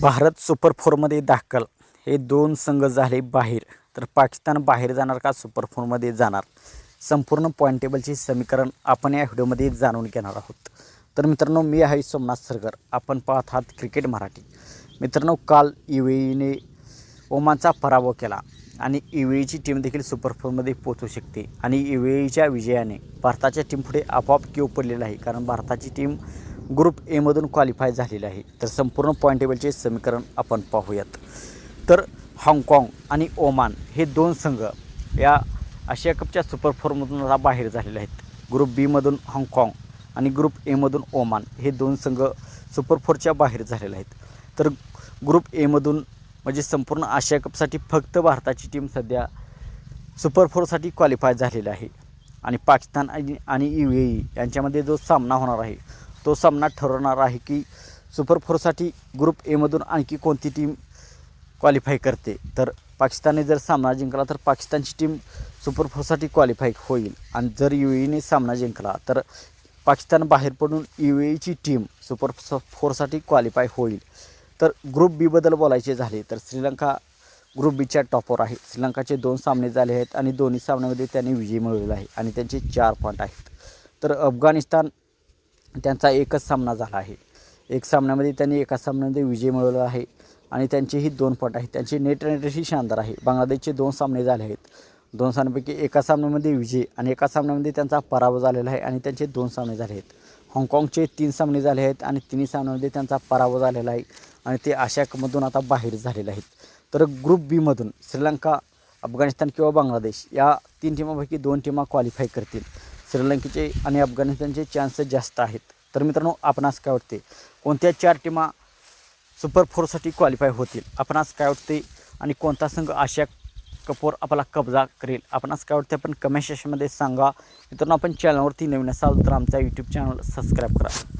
Bharat super फोरमध्ये दाखल. हे दोन संघ झाले बाहेर. तर पाकिस्तान बाहेर जाणार का सुपर फोरमध्ये जाणार? संपूर्ण पॉईंट टेबलचे समीकरण आपण या व्हिडिओमध्ये जाणून घेणार आहोत. तर मित्रांनो मी आहे सोमनाथ सरगर. आपण पाहत आहात क्रिकेट मराठी. मित्रांनो काल ईने ओमानचा पराभव केला आणि ईवेईची टीम देखील सुपर फोरमध्ये पोचू शकते आणि ईवेईच्या विजयाने भारताच्या टीम पुढे आपोआप क्यू पडलेला आहे. कारण भारताची टीम ग्रुप एमधून क्वालिफाय झालेले आहे. तर संपूर्ण पॉईंट टेबलचे समीकरण आपण पाहूयात. तर हाँगकाँग आणि ओमान हे दोन संघ या आशिया कपच्या सुपर फोरमधून आता बाहेर झालेले आहेत. ग्रुप बीमधून हाँगकाँग आणि ग्रुप एमधून ओमान हे दोन संघ सुपर फोरच्या बाहेर झालेले आहेत. तर ग्रुप एमधून म्हणजे संपूर्ण आशिया कपसाठी फक्त भारताची टीम सध्या सुपर फोरसाठी क्वालिफाय झालेली आहे. आणि पाकिस्तान आणि आणि यू ए ई यांच्यामध्ये जो सामना होणार आहे तो सामना ठरवणार आहे की सुपर फोरसाठी ग्रुप एमधून आणखी कोणती टीम क्वालिफाय करते? तर पाकिस्तानने जर सामना जिंकला तर पाकिस्तानची टीम सुपर फोरसाठी क्वालिफाय होईल. आणि जर यू एने सामना जिंकला तर पाकिस्तान बाहेर पडून यू एची टीम सुपर फोरसाठी क्वालिफाय होईल. तर ग्रुप बीबद्दल बोलायचे झाले तर श्रीलंका ग्रुप बीच्या टॉपवर आहे. श्रीलंकाचे दोन सामने झाले आहेत आणि दोन्ही सामन्यामध्ये त्यांनी विजय मिळवलेला आहे आणि त्यांचे चार पॉईंट आहेत. तर अफगाणिस्तान त्यांचा एकच सामना झाला आहे. एक सामन्यामध्ये त्यांनी एका सामन्यामध्ये विजय मिळवला आहे आणि त्यांचेही दोन पट आहेत. त्यांची नेट रेटही शानदार आहे. बांगलादेशचे दोन सामने झाले आहेत. दोन सामन्यापैकी एका सामन्यामध्ये विजय आणि एका सामन्यामध्ये त्यांचा पराभव झालेला आहे आणि त्यांचे दोन सामने झाले आहेत. हाँगकाँगचे तीन सामने झाले आहेत आणि तिन्ही सामन्यामध्ये त्यांचा पराभव झालेला आहे आणि ते आशियाकमधून आता बाहेर झालेले आहेत. तर ग्रुप बीमधून श्रीलंका अफगाणिस्तान किंवा बांगलादेश या तीन टीमांपैकी दोन टीमा क्वालिफाय करतील. श्रीलंकेचे आणि अफगाणिस्तानचे चान्सेस जास्त आहेत. तर मित्रांनो आपणास काय वाटते? कोणत्या चार टीमा सुपर फोरसाठी क्वालिफाय होतील? आपणास काय वाटते? आणि कोणता संघ आशिया कपूर आपला कब्जा करेल? आपणास काय वाटते? आपण कमेंट सेक्शनमध्ये सांगा. मित्रांनो आपण चॅनलवरती नवीन असाल तर आमचा यूट्यूब चॅनल सबस्क्राईब करा.